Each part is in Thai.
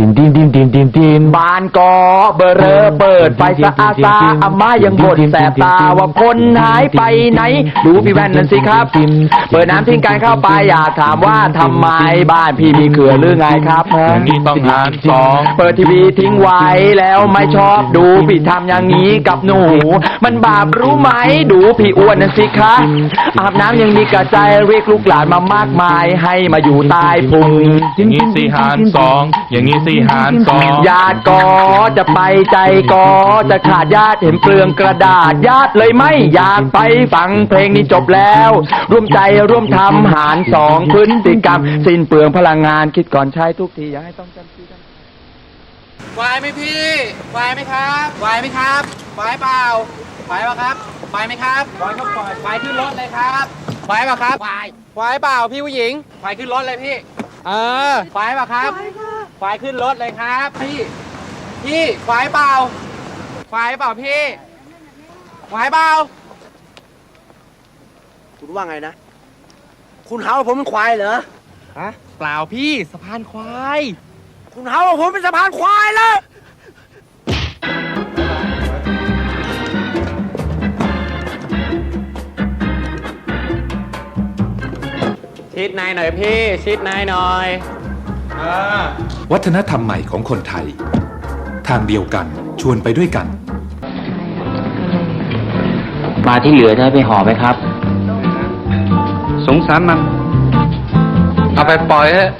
ตินตินตินตินตินตินบ้านก็เบอร์เรอเปิดไฟสะอาซาอาม่ายังบ่นแสบตาว่าคนหายไปไหน ดูพี่แว่นนั่นสิครับ เปิดน้ำทิ้งกันเข้าไปอยากถามว่าทำไมบ้านพี่มีเขื่อนหรือไงครับฮะอย่างนี้ต้องหารสองเปิดทีวีทิ้งไว้แล้วไม่ชอบดูพี่ทำอย่างนี้กับหนู มันบาปรู้ไหมดูพี่อ้วนนั่นสิคะอาบน้ำยังมีกระจายเรียกลูกหลานมามากมายให้มาอยู่ใต้พุงอย่างนี้สี่หารสองอย่างนี้สี่หารสองญาติก็จะไปใจก็จะขาดญาติเห็นเปลืองกระดาษญาติเลยไม่อยากไปฟังเพลงนี้จบแล้ว ร่วมใจร่วมทำหารสองพฤติกรรม สิ้นเปลืองพลังงานคิดก่อนใช้ทุกทีอย่าให้ต้องจำชื่อกันไหวไหมพี่ไหวไหมครับไหวไหมครับไหวเปล่าไหวเปล่าครับไหวไหมครับไหวก็ปล่อยไหวขึ้นรถเลยครับไหวเปล่าครับไหวไหวเปล่าพี่ผู้หญิงไหวขึ้นรถเลยพี่ เออไหวเปล่าครับ ไหวขึ้นรถเลยครับ พี่ พี่ไหวเปล่าไหวเปล่าพี่ไหวเปล่าคุณว่าไงนะ คุณหาว่าผมเป็นควายเหรอ ฮะเปล่าพี่สะพานควาย คุณหาว่าผมเป็นสะพานควายเหรอชิดนายหน่อยพี่ ชิดนายหน่อย วัฒนธรรมใหม่ของคนไทย ทางเดียวกันชวนไปด้วยกัน ปลาที่เหลือจะให้ไปห่อไหมครับ สงสารมัน เอาไปปล่อยเถอะ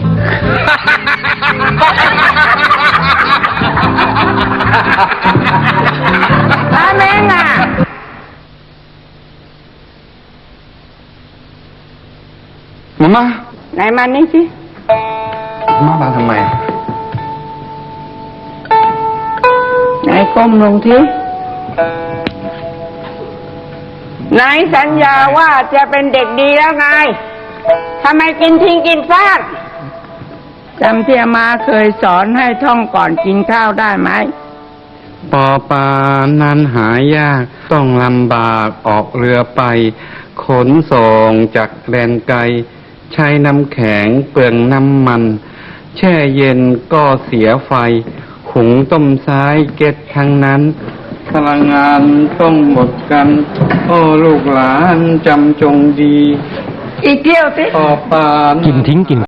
อาเมงอะมามาไหนมานี่สิ มาบางทำไมไหนก้มลงทีนายสัญญาว่าจะเป็นเด็กดีแล้วไงทำไมกินทิ้งกินฟากจำที่อามาเคยสอนให้ท่องก่อนกินข้าวได้ไหมปอปลานั้นหายาก ต้องลำบากออกเรือไป ขนส่งจากแดนไกล ใช้น้ำแข็งเปลืองน้ำมัน แช่เย็นก็เสียไฟ หุงต้มซ้ายเก็ดทั้งนั้น พลังงานต้องหมดกัน โอ้ลูกหลานจำจงดี อีกเที่ยวสิปอปลากินทิ้งกิน